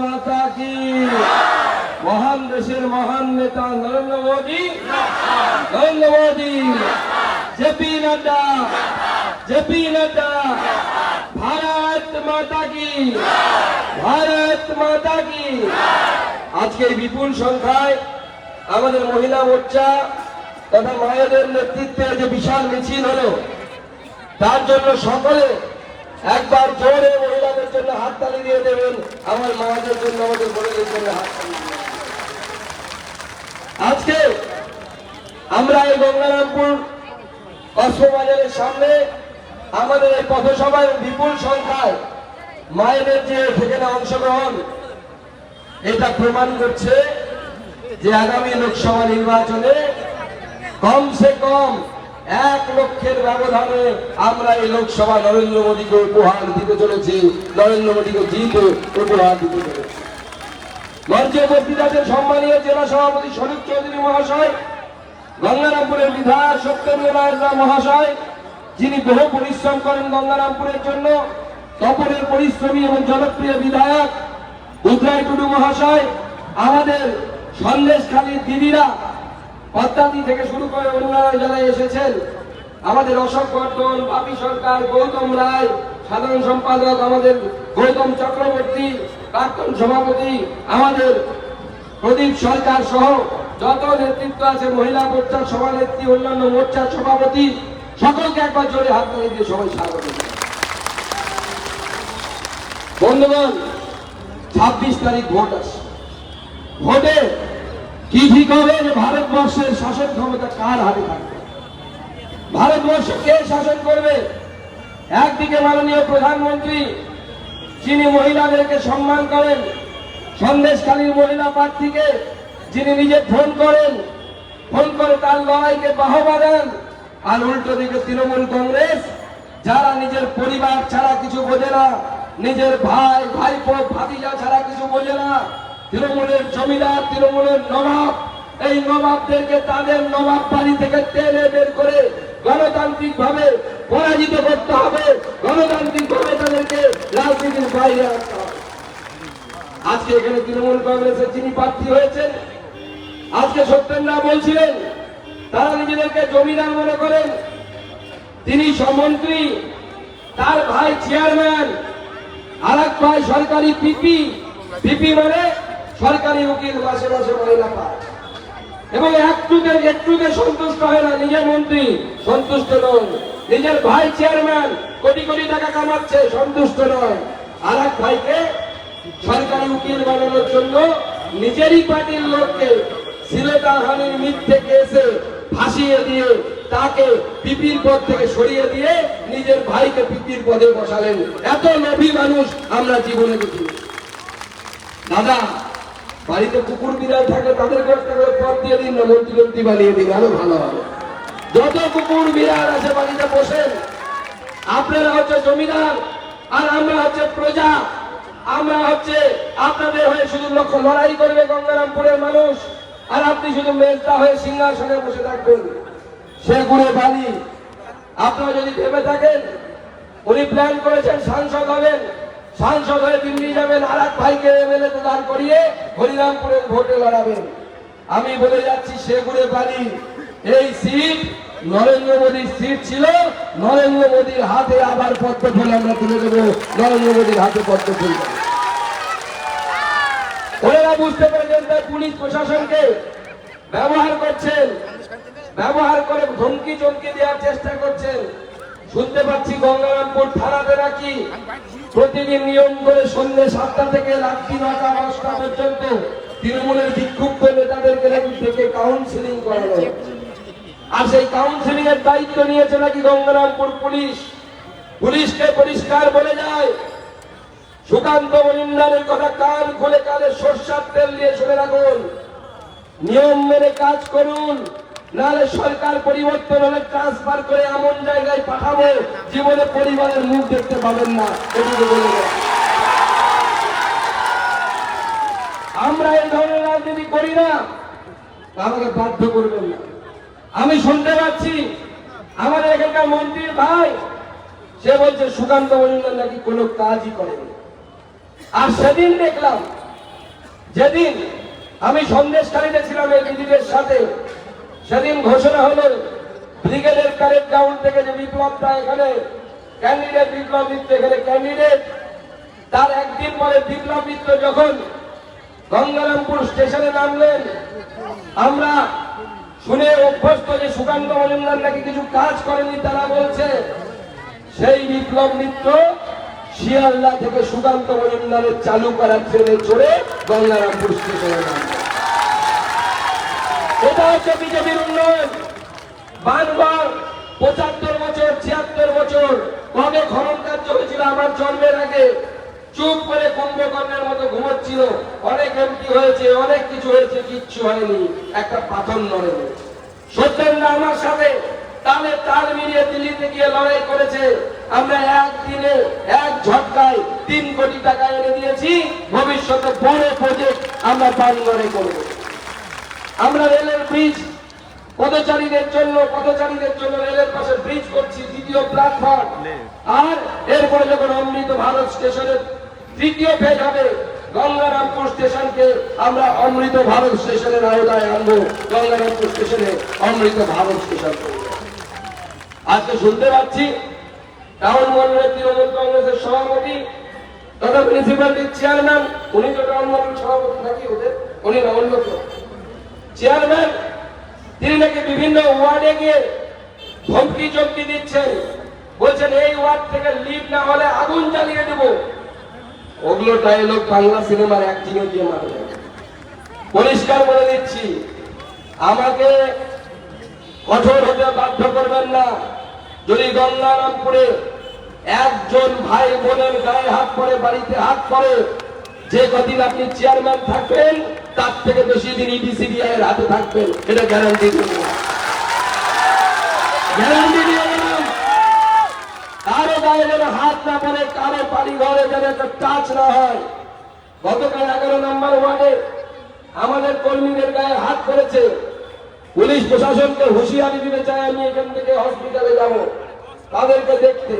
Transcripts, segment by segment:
মাতা কি? মহান দেশের মহান নেতা নরেন্দ্র মোদী। নরেন্দ্র মোদী। জেপি নাড্ডা। জেপি নাড্ডা। ভারত মাতা কি? ভারত মাতা কি? আজকে বিপুল সংখ্যায় আমাদের মহিলা মোর্চা তথা মায়েদের নেতৃত্বে যে বিশাল মিছিল হলো, তার জন্য সকলে একবার জোরে মহিলাদের জন্য হাততালি দিয়ে দেবেন। আমার মায়েদের জন্য, আমাদের বোনেদের জন্য হাততালি আজকে আমরা এই গঙ্গারামপুর কসমবাজারের সামনে আমাদের এই পথসভায় বিপুল সংখ্যায় মায়েদের যে সেখানে অংশগ্রহণ, এটা প্রমাণ করছে যে আগামী লোকসভা নির্বাচনে কমসে কম এক লক্ষের ব্যবধানে আমরা এই লোকসভা নরেন্দ্র মোদীকে উপহার দিতে চলেছি। নরেন্দ্র মোদীকে জিতে উপহার দিতে চলেছি। মঞ্চে উপস্থিত আছেন সম্মানীয় জেলা সভাপতি শরীফ চৌধুরী মহাশয়, গঙ্গারামপুরের বিধায়ক সত্যেন্দ্র রায় মহাশয়, যিনি বহু পরিশ্রম করেন গঙ্গারামপুরের জন্য। তপনের পরিশ্রমী এবং জনপ্রিয় বিধায়ক উদয় টুডু মহাশয়, আমাদের সন্দেশখালীর দিদিরা পদ্মাদি থেকে শুরু করে অন্যান্য যারা এসেছেন, আমাদের অশোক বর্ধন বাপি সরকার গৌতম রায়, সাধারণ সম্পাদক আমাদের গৌতম চক্রবর্তী, প্রাক্তন সভাপতি আমাদের প্রদীপ সরকার সহ যত নেতৃত্ব আছে, মহিলা মোর্চার সভানেত্রী, অন্যান্য মোর্চার সভাপতি, সকলকে একবার জোরে হাত তালি দিয়ে সবাই স্বাগত। বন্ধুগণ, ছাব্বিশ তারিখ ভোট আছে ভোটে কি ঠিক হবে যে ভারতবর্ষের শাসন ক্ষমতা কার হাতে থাকবে? ভারতবর্ষ কে শাসন করবে? একদিকে মাননীয় প্রধানমন্ত্রী, যিনি মহিলাদেরকে সম্মান করেন, সন্দেশখালীর মহিলা প্রার্থীকে, যিনি নিজে ফোন করেন, ফোন করে তার লড়াইকে বাহবা দেন, আর উল্টো দিকে তৃণমূল কংগ্রেস, যারা নিজের পরিবার ছাড়া কিছু বোঝে না, নিজের ভাই, ভাইপো, ভাতিজা ছাড়া কিছু বোঝে না তৃণমূলের জমিদার, তৃণমূলের নবাব, এই নবাবদেরকে তাদের নবাব বাড়ি থেকে টেনে বের করে গণতান্ত্রিক ভাবে পরাজিত করতে হবে। গণতান্ত্রিক ভাবে তাদেরকে রাজনীতির বাইরে আজকে এখানে তৃণমূল কংগ্রেসের যিনি প্রার্থী হয়েছেন, আজকে সত্যেন্দ্রা বলছিলেন, তারা নিজেদেরকে জমিদার মনে করেন। তিনি সমন্ত্রী তার ভাই চেয়ারম্যান, আর এক ভাই সরকারি পিপি পিপি মানে সরকারি উকিল মাসে মাসে মহিলা পায়। এবং একটুতে একটুতে সন্তুষ্ট হয় না নিজের মন্ত্রী, সন্তুষ্ট নয়। নিজের ভাই চেয়ারম্যান কোটি কোটি টাকা কামাচ্ছে, সন্তুষ্ট নয়। আর এক ভাইকে সরকারি উকিল বানানোর জন্য নিজেরই পার্টির লোককে সিলেটাহানির মিথ্যে কেসে ফাঁসিয়ে দিয়ে তাকে পিপির পদ থেকে সরিয়ে দিয়ে নিজের ভাইকে পিপির পদে বসালেন। এত লোভী মানুষ আমরা জীবনে দেখি দাদা বাড়িতে কুকুর বিড়াল থাকে তাদেরকে একটা করে পদ দিয়ে দিন না মন্ত্রী বানিয়ে দিন, আরও ভালো হবে। যত কুকুর বিড়াল আছে বাড়িতে বসেন। আপনারা হচ্ছে জমিদার, আর আমরা হচ্ছে প্রজা। আমরা হচ্ছে আপনাদের হয়ে শুধু লক্ষ্য লড়াই করবে গঙ্গারামপুরের মানুষ, আর আপনি শুধু মেজদা হয়ে সিংহাসনে বসে থাকবেন। সে গুড়ে বালি। আপনারা যদি ভেবে থাকেন, উনি প্ল্যান করেছেন সাংসদ হবেন। সাংসদ হয়ে দিল্লি যাবেন আর এক ভাইকে এমএলএ তে দাঁড় করিয়ে হরিরামপুরের ভোটে লড়াবেন আমি বলে যাচ্ছি, সেগুড়ে বাড়ি এই সিট নরেন্দ্র মোদীর সিট ছিল, নরেন্দ্র মোদীর হাতে আবার পদ্ম ফুল আমরা তুলে দেবো, নরেন্দ্র মোদীর হাতে পদ্ম ফুল। ওনারা বুঝতে পেরেছেন তাই পুলিশ প্রশাসনকে ব্যবহার করছেন, ব্যবহার করে ধমকি চমকি দেওয়ার চেষ্টা করছেন শুনতে পাচ্ছি গঙ্গারামপুর থানাতে নাকি প্রতিদিন নিয়ম করে সন্ধ্যে সাতটা থেকে রাত্রি নটা দশটা পর্যন্ত তৃণমূলের বিক্ষুব্ধ নেতাদেরকে থেকে কাউন্সিলিং করানো। আর সেই কাউন্সিলিং এর দায়িত্ব নিয়েছে নাকি গঙ্গারামপুর পুলিশ? পুলিশকে পরিষ্কার বলে যায়, সুকান্ত মজুমদারের কথা কান খুলে কালে সর্ষার তেল দিয়ে শুনে রাখুন। নিয়ম মেনে কাজ করুন। নাহলে সরকার পরিবর্তন হলে ট্রান্সফার করে এমন জায়গায় পাঠাবো, জীবনে পরিবারের মুখ দেখতে পাবেন না। আমরা এই ধরনের রাজনীতি করি না। আমাকে বাধ্য করবেন না। আমি শুনতে পাচ্ছি, আমাদের এখানকার মন্ত্রীর ভাই, সে বলছে, সুকান্ত মজুমদার নাকি কোনো কাজই করেনি। আর সেদিন দেখলাম, যেদিন আমি সন্দেশকারীতে ছিলাম এই দিদিদের সাথে সেদিন ঘোষণা হলো, ব্রিগেডের প্যারেড গ্রাউন্ড থেকে যে বিপ্লবটা এখানে, ক্যান্ডিডেট বিপ্লব মিত্র এখানে ক্যান্ডিডেট। তার একদিন পরে বিপ্লব মিত্র যখন গঙ্গারামপুর স্টেশনে নামলেন, আমরা শুনে অভ্যস্ত যে সুকান্ত মজুমদার নাকি কিছু কাজ করেনি, তারা বলছে, সেই বিপ্লব মিত্র শিয়ালদা থেকে সুকান্ত মজুমদারের চালু করার ট্রেনে চড়ে গঙ্গারামপুর স্টেশনে নামলেন। এটা হচ্ছে বিজেপির উন্নয়ন। বারবার পঁচাত্তর বছর, ছিয়াত্তর বছর কবে খনন কার্য হয়েছিল আমার জন্মের আগে? চুপ করে কুম্ভকর্ণের মতো অনেক এমপি হয়েছে, অনেক কিছু হয়েছে, কিচ্ছু হয়নি। একটা পাথর নড়েনি। সত্যেন্দ্র আমার সাথে, তালে তাল মিলিয়ে দিল্লিতে গিয়ে লড়াই করেছে। আমরা একদিনে, এক ঝটকায় তিন কোটি টাকা এনে দিয়েছি। ভবিষ্যতে বড় প্রজেক্ট আমরা বাংলারে করব। আমরা রেলের ব্রিজ পথচারীদের জন্য পথচারীদের জন্য রেলের পাশে ব্রিজ করছি, দ্বিতীয় প্ল্যাটফর্ম আর এরপরে যখন অমৃত ভারত স্টেশনের তৃতীয় ফেজ হবে, গঙ্গারামপুর স্টেশনকে আমরা অমৃত ভারত স্টেশনের আওতায় আনব গঙ্গারামপুর স্টেশনে অমৃত ভারত স্টেশন। আজকে শুনতে পাচ্ছি টাউন মন্ডলের তৃণমূল কংগ্রেসের সভাপতি তথা মিউনিসিপ্যালিটির চেয়ারম্যান উনি তো টাউন মন্ডল সভাপতি নাকি ওদের উনি না অন্য কেউ। চেয়ারম্যান তিনি নাকি বিভিন্ন ওয়ার্ডে গিয়ে ধমকি চমকি দিচ্ছেন। বলছেন, এই ওয়ার্ড থেকে লিভ না হলে আগুন জ্বালিয়ে দেব। ওগুলো ডায়লগ বাংলা সিনেমার অ্যাক্টিংয়ে গিয়ে মারবে পরিষ্কার বলে দিচ্ছি, আমাকে কঠোর হতে বাধ্য করবেন না। যদি গঙ্গারামপুরে একজন ভাই বোনের গায়ে হাত পরে, বাড়িতে হাত পরে, যে কদিন আপনি চেয়ারম্যান থাকবেন তার থেকে বেশি দিন ইডিসিবিআই এর হাতে থাকবেন, এটা গ্যারান্টি দেব। গ্যারান্টি কারও গায়ে যেন হাত না পড়ে, কারও বাড়ি ঘরে যেন একটা টাচ না হয়। গতকাল এগারো নম্বর ওয়ার্ডে আমাদের কর্মীদের গায়ে হাত করেছে পুলিশ প্রশাসনকে হুঁশিয়ারি দিতে চাই আমি এখান থেকে হসপিটালে যাব। তাদেরকে দেখতে।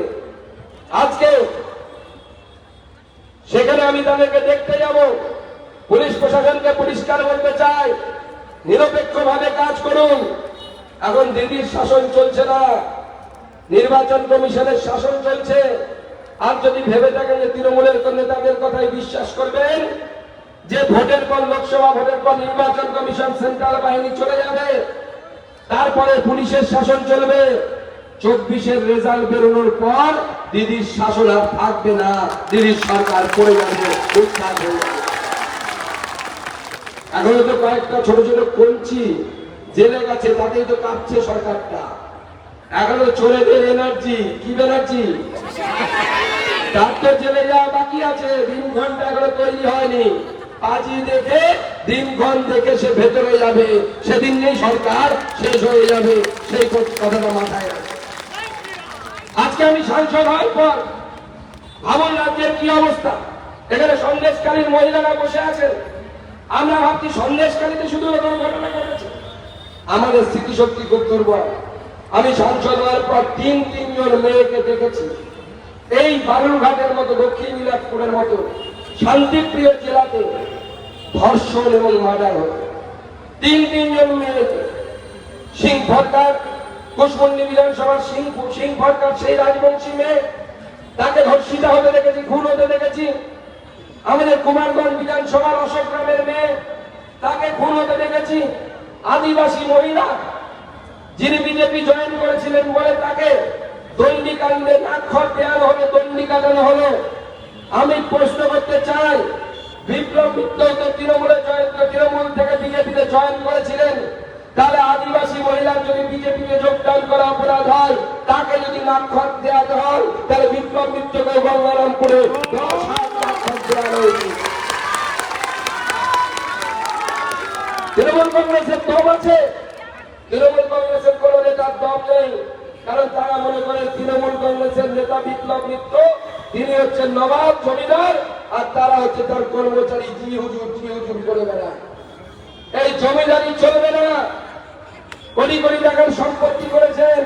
আজকে সেখানে আমি তাদেরকে দেখতে যাব। পুলিশ প্রশাসনকে পরিষ্কার করতে চাই নিরপেক্ষ ভাবে কাজ করুন। এখন দিদির শাসন চলছে না, নির্বাচন কমিশনের শাসন চলছে। আর যদি ভেবে থাকেন যে তৃণমূলের নেতাদের কথাই বিশ্বাস করবেন, যে ভোটের পর লোকসভা ভোটের পর নির্বাচন কমিশন সেন্ট্রাল বাহিনী চলে যাবে, তারপরে পুলিশের শাসন চলবে। চব্বিশের রেজাল্ট বেরোনোর পর দিদির শাসন আর থাকবে না, দিদির সরকার পড়ে যাবে হয়ে যাবে। এখনও তো কয়েকটা ছোট ছোট কঞ্চি জেলে গেছে, তাতেই তো কাঁপছে সরকারটা। এখনও চোরেদের এনার্জি কি এনার্জি তার তো জেলে যাওয়া বাকি আছে দিন ঘণ্টা এখনও তৈরি হয়নি। পাঁচই দেখে, দিনক্ষণ দেখে সে ভেতরে যাবে। সেদিন নেই সরকার, শেষ হয়ে যাবে। সেই কথাটা মাথায় রাখে। আজকে আমি সাংসদ হওয়ার পর ভাবুন রাজ্যের কি অবস্থা? এখানে সন্দেশকালীন মহিলারা বসে আছেন। আমরা ভাবছি সন্দেশকালীতে শুধু এরকম ঘটনা ঘটেছে। আমাদের স্মৃতিশক্তি খুব দুর্বল। আমি সংসদ হওয়ার পর তিন, তিনজন মেয়েকে দেখেছি। এই বালুরঘাটের মতো দক্ষিণ দিনাজপুরের মতো শান্তিপ্রিয় জেলাতে ধর্ষণ এবং মার্ডার হতো তিন, তিনজন মেয়েকে সিং সরকার কুশমন্ডি বিধানসভার সিং সিং সেই রাজবংশী মেয়ে, তাকে ধর্ষিতা হতে দেখেছি, খুন হতে দেখেছি। আমাদের কুমারগঞ্জ বিধানসভার অশোক গ্রামের মেয়ে, তাকে খুন হতে দেখেছি আদিবাসী মহিলা। যিনি বিজেপি জয়েন করেছিলেন বলে তাকে দণ্ডি কাণ্ডে নাক্ষর দেওয়ানো হলো দণ্ডি হলো। আমি প্রশ্ন করতে চাই, বিপ্লব মিত্র তৃণমূলে জয়েন তৃণমূল থেকে বিজেপিতে জয়েন করেছিলেন। তাহলে আদিবাসী মহিলার যদি বিজেপিতে যোগদান করা অপরাধ হয়, তাকে যদি নাক্ষর দেওয়া হয়, তাহলে বিপ্লব মিত্রকে গঙ্গারামপুরে তৃণমূল কংগ্রেসের দম আছে। তৃণমূল কংগ্রেসের কোন নেতার দম নেই। কারণ তারা মনে করেন তৃণমূল কংগ্রেসের নেতা বিপ্লব মিত্র, তিনি হচ্ছেন নবাব, জমিদার, আর তারা হচ্ছে তার কর্মচারী জি হুজুর জি হুজুর করে বেড়ায়। এই জমিদারি চলবে না। কোটি কোটি টাকার সম্পত্তি করেছেন।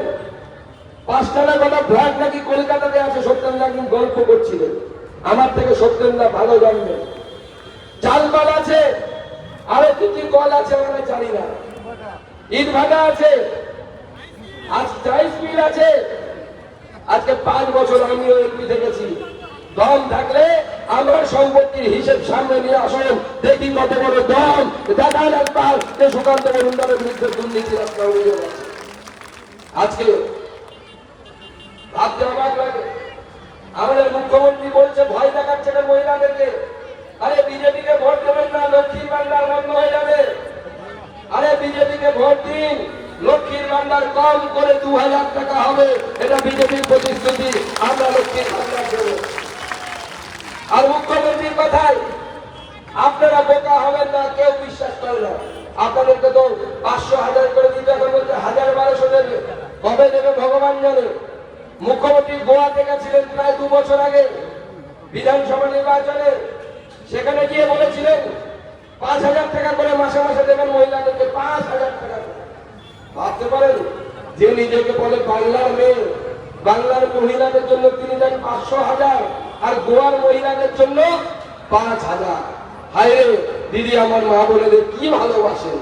পাঁচটা কটা ফ্ল্যাট নাকি কলকাতাতে আছে, সত্যেন একদিন গল্প করছিলেন আমার থেকে সত্যেন্দা ভালো জানবে। চাল কল আছে, আরও কি কি কল আছে আমরা জানি না। ইট ভাটা আছে, আজ রাইস মিল আছে। আজকে পাঁচ বছর আমিও এমপি থেকেছি। দম থাকলে আমার সম্পত্তির হিসেব সামনে নিয়ে আসুন। দেখি কত বড় দম দেখান একবার যে সুকান্ত মজুমদারের বিরুদ্ধে দুর্নীতির একটা অভিযোগ আছে আজকে ভাবতে অবাক লাগে। আমাদের মুখ্যমন্ত্রী বলছে, ভয় দেখাচ্ছে না মহিলাদেরকে। আরে বিজেপিকে ভোট দেবেন না, লক্ষ্মীর ভান্ডার বন্ধ হয়ে যাবে। আরে বিজেপিকে ভোট দিন। লক্ষ্মীর ভান্ডার কম করে দু হাজার টাকা হবে। এটা বিজেপির প্রতিশ্রুতি। আমরা লক্ষ্মীর ভান্ডার দেবো। আর মুখ্যমন্ত্রীর কথায় আপনারা বোকা হবেন না, কেউ বিশ্বাস করে না। আপনাদেরকে তো পাঁচশো হাজার করে দিতে বলছে হাজার বারোশো দেবে। কবে দেবে ভগবান জানে। মুখ্যমন্ত্রী গোয়াতে গেছিলেন প্রায় দু বছর আগে, বিধানসভা নির্বাচনে। সেখানে গিয়ে বলেছিলেন, পাঁচ হাজার টাকা করে মাসে মাসে দেবেন মহিলাদেরকে, পাঁচ হাজার টাকা। ভাবতে পারেন, যে নিজেকে বলে বাংলার মেয়ে, বাংলার মহিলাদের জন্য তিনি দেন পাঁচশো হাজার। আর গোয়ার মহিলাদের জন্য পাঁচ হাজার। হায় দিদি আমার মা বোনেদের কি ভালোবাসে।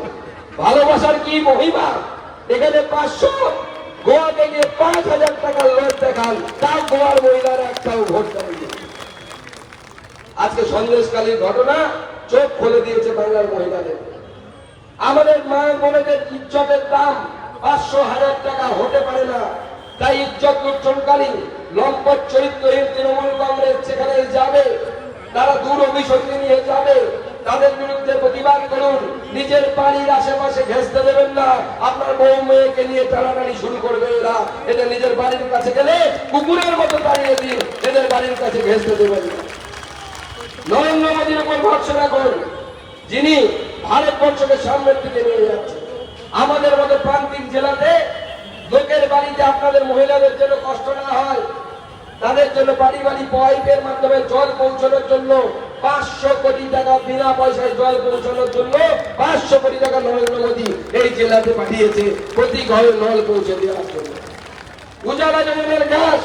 ভালোবাসার কি মহিমা? এখানে পাঁচশো, গোয়া থেকে পাঁচ হাজার টাকার লোক দেখান। তাও গোয়ার মহিলারা একটাও ভোট দেয়নি। আজকে সন্দেশকালীর ঘটনা, চোখ খুলে দিয়েছে বাংলার মহিলাদের। আমাদের মা বোনেদের ইজ্জতের দাম পাঁচশো হাজার টাকা হতে পারে না। তাই ইজ্জত লুটনকারী লম্পট চরিত্রহীন তৃণমূল কংগ্রেস সেখানে যাবে, তারা দূর অভিসন্ধি নিয়ে যাবে। তাদের বিরুদ্ধে প্রতিবাদ করুন। নিজের বাড়ির আশেপাশে ঘেঁচতে দেবেন না। আপনার বউ মেয়েকে নিয়ে টানাটানি শুরু করবে এরা। এদের নিজের বাড়ির কাছে গেলে কুকুরের মতো দাঁড়িয়ে দিন। এদের বাড়ির কাছে ঘেঁচতে দেবেন না। নরেন্দ্র মোদীর উপর ভরসা রাখুন। যিনি ভারতবর্ষকে সামনের দিকে নিয়ে যাচ্ছে। আমাদের মতো প্রান্তিক জেলাতে লোকের বাড়িতে আপনাদের মহিলাদের জন্য কষ্ট না হয় তাদের জন্য পারিবারিক পাইপের মাধ্যমে জল পৌঁছানোর জন্য পাঁচশো কোটি টাকা, বিনা পয়সায় জল পৌঁছানোর জন্য পাঁচশো কোটি টাকা নরেন্দ্র মোদী এই জেলাতে পাঠিয়েছে। প্রতি ঘরে নল পৌঁছে দেওয়ার জন্য। উজালা যোজনার গ্যাস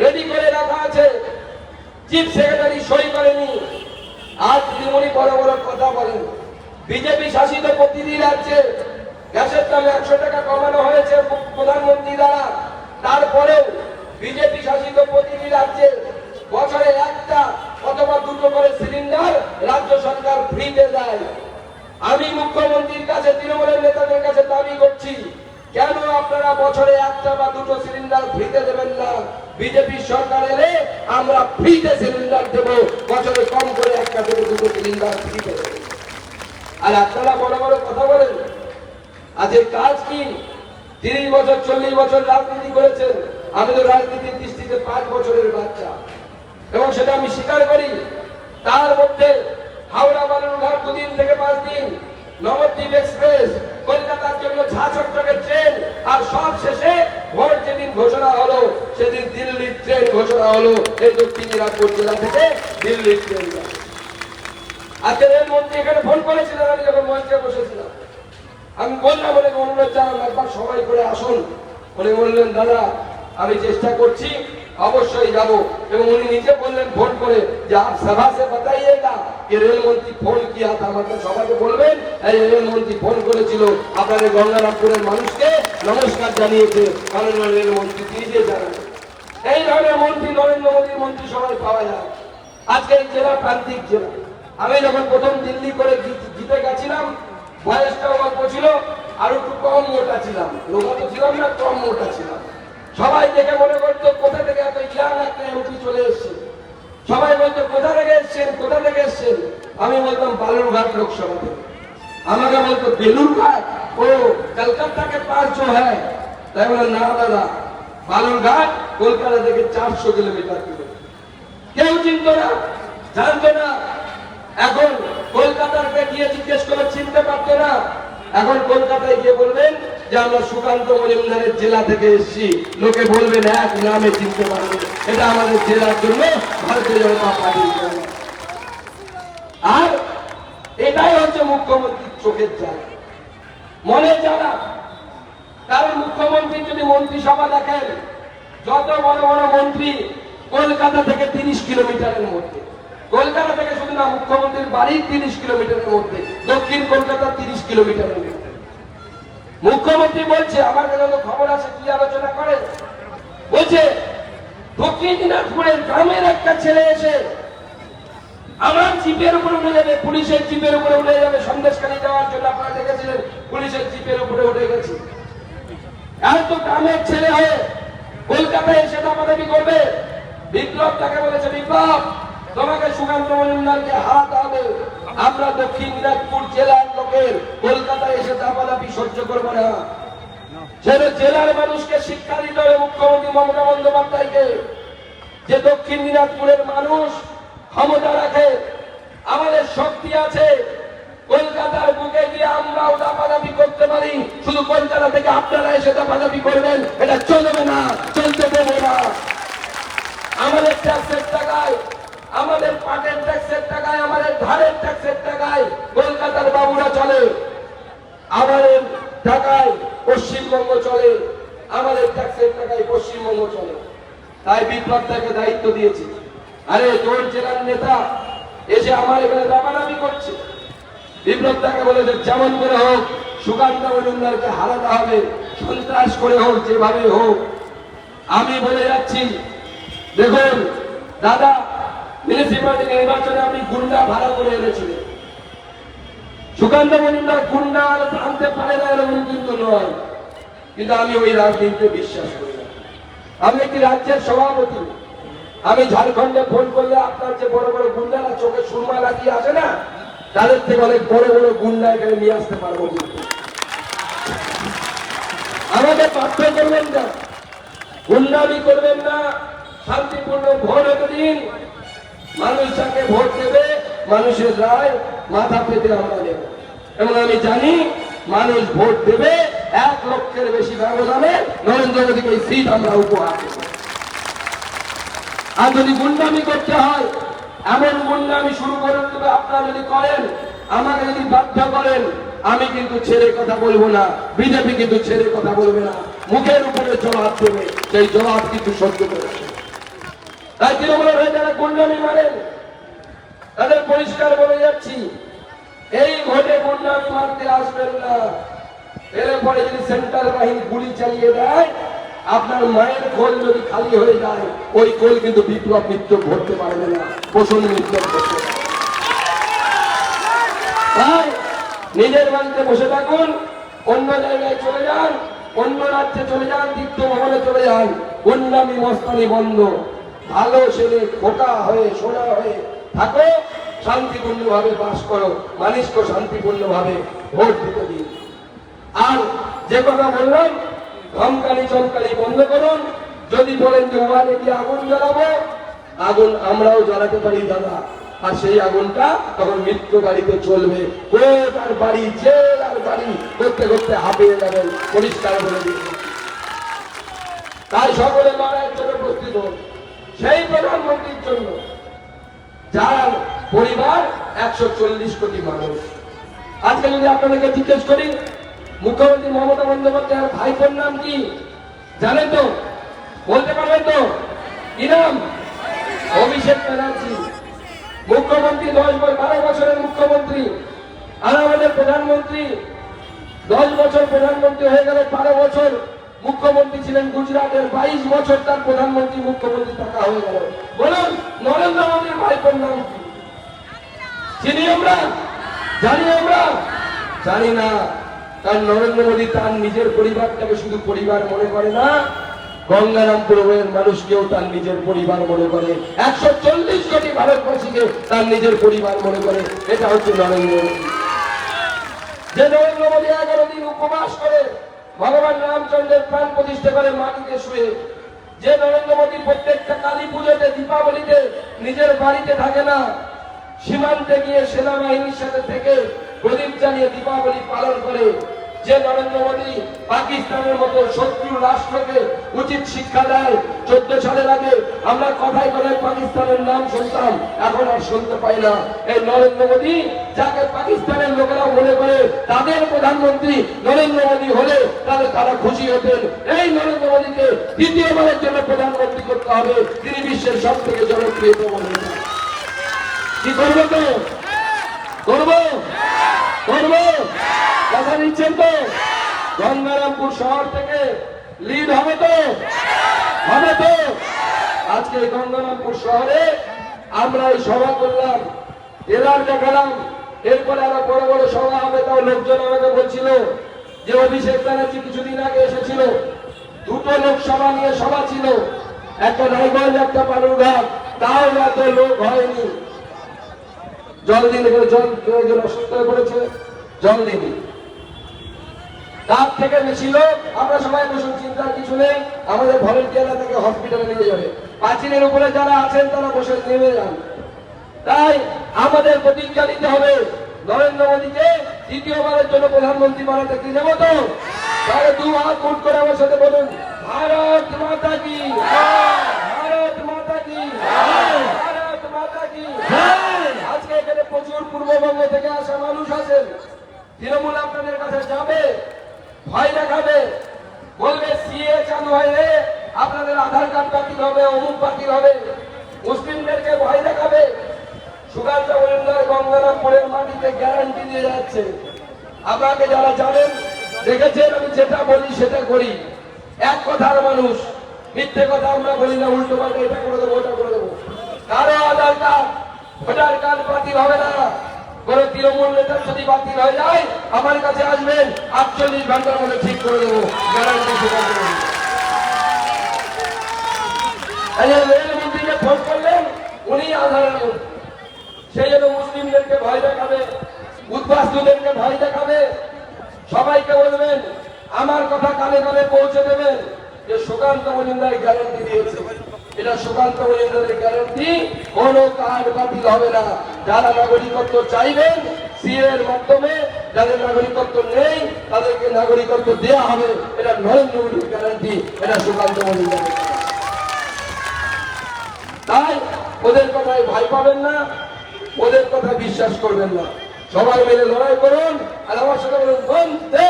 রেডি করে রাখা আছে। চিফ সেক্রেটারি সই করেনি। আজ তৃণমূলী বড় বড় কথা বলেন। বিজেপি শাসিত প্রতিটি রাজ্যে গ্যাসের দাম একশো টাকা কমানো হয়েছে প্রধানমন্ত্রী দ্বারা। তারপরেও বিজেপি শাসিত প্রতিটি রাজ্যে বছরে একটা অথবা দুটো করে সিলিন্ডার রাজ্য সরকার ফ্রিতে দেয়। আমি মুখ্যমন্ত্রীর কাছে, তৃণমূলের নেতাদের কাছে দাবি করছি, কেন আপনারা বছরে একটা বা দুটো সিলিন্ডার ফ্রিতে দেবেন না? বিজেপি সরকার এলে আমরা ফ্রিতে সিলিন্ডার দেব, বছরে কম করে একটা থেকে দুটো সিলিন্ডার ফ্রিতে দেব। আর আপনারা বড় বড় কথা বলেন আজের কাজ কি? তিরিশ বছর, চল্লিশ বছর রাজনীতি করেছেন। আমি তো রাজনীতির দৃষ্টিতে পাঁচ বছরের বাচ্চা। এবং সেটা আমি স্বীকার করি, তার মধ্যে হাওড়া বালুরঘাট দুদিন থেকে পাঁচ দিন, নবদ্বীপ এক্সপ্রেস, কলকাতার জন্য ঝাঁচট্টকের ট্রেন, আর সব শেষে ভোট যেদিন ঘোষণা হলো, সেদিন দিল্লির ট্রেন ঘোষণা হলো। এই দক্ষিণ দিনাজপুর জেলা থেকে দিল্লির ট্রেন। আজকে রেলমন্ত্রী এখানে ফোন করেছিলেন, আমি যখন মঞ্চে বসেছিলাম। আমি বললাম, ওনাকে অনুরোধ জানালাম একবার সবাই করে আসুন। উনি বললেন, দাদা আমি চেষ্টা করছি, অবশ্যই যাব। এবং উনি নিজে বললেন ফোন করে যে আপ সভা সে বাতাইয়েগা। যে রেলমন্ত্রী ফোন কিয়া था আমাকে সবাইকে বলবেন। এই রেলমন্ত্রী ফোন করেছিল আপনাদের গঙ্গারামপুরের মানুষকে নমস্কার জানিয়েছে। মাননীয় রেলমন্ত্রী নিজে জানাবেন এই ধরনের মন্ত্রী নরেন্দ্র মোদীর মন্ত্রী সবাই পাওয়া যায়। আজকে এই জেলা প্রান্তিক জেলা। আমি যখন প্রথম দিল্লি করে জিতে গেছিলাম, বয়সটাও অল্প ছিল, আর একটু কম মোটা ছিলাম। তো ছিলাম না, কম মোটা ছিলাম। সবাই দেখে মনে করতো কোথা থেকে এত ইসলাম একটা এমপি চলে এসছে? সবাই বলতো কোথা থেকে এসছেন? কোথা থেকে এসছেন? আমি বলতাম, বালুরঘাট লোকসভা থেকে আমাকে বলতো, বেলুরঘাট? ও কলকাতা কে জো হ্যাঁ। তাই বলে, না দাদা, বালুরঘাট কলকাতা থেকে চারশো কিলোমিটার দূরে। কেউ চিনত না, জানত না। এখন কলকাতার গিয়ে জিজ্ঞেস করে চিনতে পারতো না। এখন কলকাতায় গিয়ে বলবেন যে আমরা সুকান্ত মজুমদারের জেলা থেকে এসেছি। লোকে বলবেন, এক নামে চিনতে পারবে এটা আমাদের জেলার জন্য ভারতীয় জনতা জন্য আর এটাই হচ্ছে মুখ্যমন্ত্রীর চোখের জ্বালা মনে জ্বালা। কারণ মুখ্যমন্ত্রী যদি মন্ত্রিসভা দেখেন, যত বড় বড় মন্ত্রী কলকাতা থেকে তিরিশ কিলোমিটারের মধ্যে কলকাতা থেকে শুধু না মুখ্যমন্ত্রীর বাড়ি তিরিশ কিলোমিটারের মধ্যে, দক্ষিণ কলকাতা তিরিশ কিলোমিটারের মধ্যে। মুখ্যমন্ত্রী বলছে, আমার কাছে তো খবর আছে, কি আলোচনা করে? বলছে, দক্ষিণ দিনাজপুরের গ্রামের একটা ছেলে এসে আমার জিপের উপরে উঠে যাবে, পুলিশের জিপের উপরে উঠে যাবে, সন্দেশখালী যাওয়ার জন্য আপনারা দেখেছিলেন, পুলিশের জিপের উপরে উঠে গেছে। এত গ্রামের ছেলে হয়ে কলকাতায় এসে দাপাদাপি করবে, বিপ্লব তাকে বলেছে, বিপ্লব! তোমাকে সুকান্ত মজুমদারকে হারাতে হবে। আমরা দক্ষিণ দিনাজপুর জেলার লোকের, কলকাতায় এসে দাপাদাপি সহ্য করব না। জেলার মানুষকে শিক্ষা দিতে হবে মুখ্যমন্ত্রী মমতা বন্দ্যোপাধ্যায়কে। যে দক্ষিণ দিনাজপুরের মানুষ ক্ষমতা রাখে, আমাদের শক্তি আছে। কলকাতার বুকে গিয়ে আমরাও দাপাদাপি করতে পারি। শুধু কলকাতা থেকে আপনারা এসে দাপাদাপি করবেন, এটা চলবে না, চলতে দেবো না। আমাদের ট্যাক্সের টাকায় আমাদের পাটের ট্যাক্সের টাকায়, আমাদের ধারের ট্যাক্সের টাকায় কলকাতার বাবুরা চলে। আমাদের টাকায় পশ্চিমবঙ্গ চলে। আমাদের ট্যাক্সের টাকায় পশ্চিমবঙ্গ চলে। তাই বিপ্লব তাকে দায়িত্ব দিয়েছে। আরে, তোর জেলার নেতা এসে আমার এখানে দাবাদাবি করছে। বিপ্লব তাকে বলেছে, যেমন করে হোক, সুকান্ত মজুমদারকে হারাতে হবে, সন্ত্রাস করে হোক, যেভাবে হোক। আমি বলে যাচ্ছি, দেখুন, দাদা মিউনিসিপালিটি নির্বাচনে আপনি গুন্ডা ভাড়া করে এনেছিলেন। সুকান্ত মজুমদার গুন্ডা পারে না এরকম কিন্তু নয়। কিন্তু আমি ওই রাজনীতিতে বিশ্বাস করি না। আমি একটি রাজ্যের সভাপতি। আমি ঝাড়খণ্ডে ফোন করলে আপনার যে বড় বড় গুন্ডারা চোখে সুরমা লাগিয়ে আসে না, তাদের থেকে অনেক বড় বড় গুন্ডা এখানে নিয়ে আসতে পারব কিন্তু। আমাকে করবেন না। গুন্ডামি করবেন না। শান্তিপূর্ণ ভোট দিন মানুষ যাকে ভোট দেবে, মানুষের রায় মাথা পেতে আমরা নেব এবং আমি জানি, মানুষ ভোট দেবে, এক লক্ষের বেশি ব্যবধানে নরেন্দ্র মোদীকে এই সিট আমরা উপহার দেব। আর যদি গুন্ডামি করতে হয়, এমন গুন্ডামি শুরু করে দেবে আপনারা যদি করেন, আমাকে যদি বাধ্য করেন, আমি কিন্তু ছেড়ে কথা বলব না, বিজেপি কিন্তু ছেড়ে কথা বলবে না। মুখের উপরে জবাব দেবে, সেই জবাব কিন্তু সহ্য করেছে তাই তৃণমূলের হয়ে যারা গুন্ডামি মারেন তাদের পরিষ্কার বলে যাচ্ছি, এই ভোটে গুন্ডামি মারতে আসবেন না। এরপরে যদি সেন্ট্রাল বাহিনী গুলি চালিয়ে দেয়, আপনার মায়ের কোল যদি খালি হয়ে যায়, ওই কোল কিন্তু বিপ্লব মিত্র ভরতে পারবে না পোষণ মিত্র পারবে তাই নিজের বাড়িতে বসে থাকুন, অন্য জায়গায় চলে যান, অন্য রাজ্যে চলে যান তীর্থ ভবনে চলে যান, গুন্ডামি, মস্তানি বন্ধ। ভালো ছেলে খোকা হয়ে, সোনা হয়ে থাকো শান্তিপূর্ণ ভাবে বাস করো, মানুষকে শান্তিপূর্ণ ভাবে ভোট দিতে দিন। আর যে কথা বললাম ধমকানি চমকানি বন্ধ করুন। যদি বলেন যে ওয়ালে গিয়ে আগুন জ্বালাবো, আগুন আমরাও জ্বালাতে পারি দাদা। আর সেই আগুনটা তখন মৃত্যু বাড়িতে চলবে। কোর্ট আর বাড়ি, জেল আর বাড়ি, করতে করতে হাঁপিয়ে যাবেন। পরিষ্কার বলে দিন। তাই সকলে লড়াইয়ের জন্য প্রস্তুত হন সেই প্রধানমন্ত্রীর জন্য যার পরিবার একশো চল্লিশ কোটি মানুষ। আজকে যদি আপনাদেরকে জিজ্ঞেস করি, মুখ্যমন্ত্রী মমতা বন্দ্যোপাধ্যায়ের ভাইপোর নাম কি? জানেন তো? বলতে পারবেন তো? কি নাম? অভিষেক ব্যানার্জি। মুখ্যমন্ত্রী দশ বারো বছরের মুখ্যমন্ত্রী। আর আমাদের প্রধানমন্ত্রী দশ বছর প্রধানমন্ত্রী হয়ে গেল বারো বছর। মুখ্যমন্ত্রী ছিলেন গুজরাটের বাইশ বছর তার প্রধানমন্ত্রী মুখ্যমন্ত্রী থাকা হয়ে গেল। বলুন, নরেন্দ্র মোদীর ভাইপোর নাম কি? চিনি আমরা? জানি আমরা? জানি না। কারণ নরেন্দ্র মোদী তার নিজের পরিবারটাকে শুধু পরিবার মনে করে না গঙ্গারামপুরের মানুষকেও তার নিজের পরিবার মনে করে। একশো চল্লিশ কোটি ভারতবাসীকে তার নিজের পরিবার মনে করে। এটা হচ্ছে নরেন্দ্র মোদী। যে নরেন্দ্র মোদী এগারো দিন উপবাস করে ভগবান রামচন্দ্রের প্রাণ প্রতিষ্ঠা করে মাটিতে শুয়ে। যে নরেন্দ্র মোদী প্রত্যেকটা কালী পুজোতে, দীপাবলিতে নিজের বাড়িতে থাকে না, সীমান্তে গিয়ে সেনাবাহিনীর সাথে থেকে গরিব জ্বালিয়ে দীপাবলি পালন করে। যে নরেন্দ্র মোদী পাকিস্তানের মতো শত্রু রাষ্ট্রকে উচিত শিক্ষা দেয়, চোদ্দ সালের আগে আমরা কথায় কথায় পাকিস্তানের নাম শুনতাম, এখন আর শুনতে পাই না। এই নরেন্দ্র মোদী যাকে পাকিস্তানের লোকেরা মনে করে তাদের প্রধানমন্ত্রী নরেন্দ্র মোদী হলে তাহলে তারা খুশি হতেন। এই নরেন্দ্র মোদীকে দ্বিতীয়বারের জন্য প্রধানমন্ত্রী করতে হবে। তিনি বিশ্বের সব থেকে জনপ্রিয় কি করব তো? করব? গঙ্গারামপুর শহর থেকে লিড হবে তো? হবে তো? আজকে গঙ্গারামপুর শহরে আমরা এই সভা করলাম, এলার দেখালাম, এরপরে আরও বড় বড় সভা হবে, তাও লোকজন আমাকে বলছিল যে অভিষেক ব্যানার্জি কিছুদিন আগে এসেছিল। দুটো লোকসভা নিয়ে সভা ছিল, একটা রায়গঞ্জ, একটা বালুরঘাট তাও এত লোক হয়নি। জল দিন জল একজন অসুস্থ হয়ে পড়েছে, জল দিন তার থেকে বেশি লোক, আমরা সবাই বসুন চিন্তার কিছু নেই, আমাদের হসপিটালে নিয়ে যাবে। উপরে যারা আছেন, তারা বসে নেমে যান। তাই আমাদের প্রতিজ্ঞা নিতে হবে, নরেন্দ্র মোদীকে দ্বিতীয়বারের জন্য প্রধানমন্ত্রী বানাতে কি দেবো তো? তাহলে দু হাত মুট করে আমার সাথে বলুন ভারত মাতা কি? ভারত মাতা কি? ভারত মাতা কি? পূর্ববঙ্গ থেকে আসা মানুষ আছেন, তৃণমূল আপনাদের কাছে যাবে, ভয় দেখাবে, বলবে, সিএ চালু হয়ে আপনাদের আধার কার্ড বাতিল হবে, অমুক বাতিল হবে। মুসলিমদেরকে ভয় দেখাবে। সুকান্ত মজুমদার গঙ্গারামপুরের মাটিতে গ্যারান্টি দিয়ে যাচ্ছে। আপনাকে যারা জানেন, দেখেছেন, আমি যেটা বলি, সেটা করি। এক কথার মানুষ, মিথ্যে কথা আমরা বলি না, উল্টো পাল্টা এটা করে দেবো, ওটা করে দেবো। কারও আধার কার্ড ভোটার কার্ড বাতিল হবে না। কোন তৃণমূল নেতার যদি বাতিল হয়ে যায়, আমার কাছে আসবেন, আটচল্লিশ ঘণ্টার মধ্যে ঠিক করে দেবো। গ্যারান্টি। রেলমন্ত্রীকে ফোন করলেন, উনি আধারের সেই জন্য মুসলিমদেরকে ভয় দেখাবে, উদ্বাস্তুদেরকে ভয় দেখাবে। সবাইকে বলবেন, আমার কথা কানে কানে পৌঁছে দেবেন যে সুকান্ত মজুমদার গ্যারান্টি দিয়েছে। এটা সুকান্ত মজুমদারের গ্যারান্টি কোন কার্ড বাতিল হবে না। যারা নাগরিকত্ব চাইবেন, সিএর মাধ্যমে যাদের নাগরিকত্ব নেই, তাদেরকে নাগরিকত্ব দেওয়া হবে। এটা নরেন্দ্র মোদীর গ্যারান্টি এটা সুকান্ত মজুমদারের তাই ওদের কথায় ভয় পাবেন না, ওদের কথা বিশ্বাস করবেন না। সবাই মিলে লড়াই করুন আর আমার সাথে বলুন বন্দে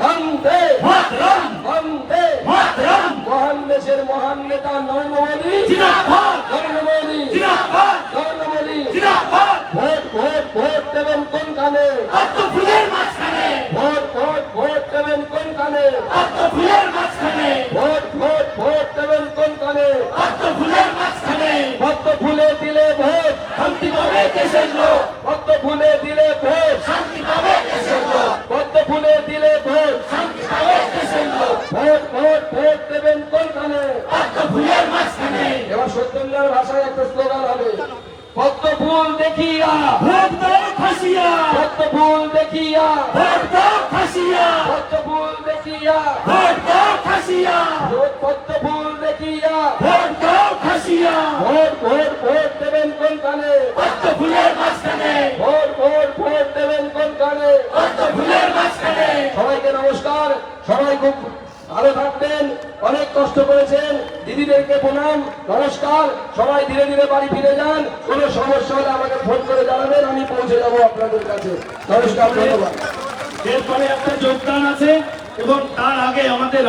বন্দে বন্দে মহান দেশের মহান নেতা Narendra Modi. Narendra Modi. Narendra Modi. Vote vote vote দেবেন কোন কানে ভোট ভোট ভোট দেবেন কোনখানে ভোট ভোট ভোট দেবেন কোনখানে ভক্ত ফুলে দিলে ভোট। শান্তি পাবে দেশের লোক। ভক্ত ফুলে দিলে ভোট। শান্তি পাবে দেশের লোক। ভক্ত ফুলে দিলে ভোট। শান্তি পাবে দেশের লোক। ভোট ভোট ভোট দেবেন কোনখানে এবার সত্যেন্দ্রের ভাষায় একটা স্লোগান হবে। ভক্ত ফুল দেখিয়া ভক্ত ফুল দেখিয়া। ভক্ত ফুল দেখিয়া। ভক্ত ফুল দেখিয়া। ভোট ভোট ভোট দেবেন কোনখানে ভোট ভোট ভোট দেবেন কোনখানে সবাইকে নমস্কার। সবাই খুব ভালো থাকবেন, অনেক কষ্ট করেছেন। দিদিদেরকে প্রণাম, নমস্কার। সবাই ধীরে ধীরে বাড়ি ফিরে যান। কোনো সমস্যা হলে আমাকে ফোন করে জানাবেন, আমি পৌঁছে যাব আপনাদের কাছে। নমস্কার, ধন্যবাদ। এরপরে একটা যোগদান আছে, এবং তার আগে আমাদের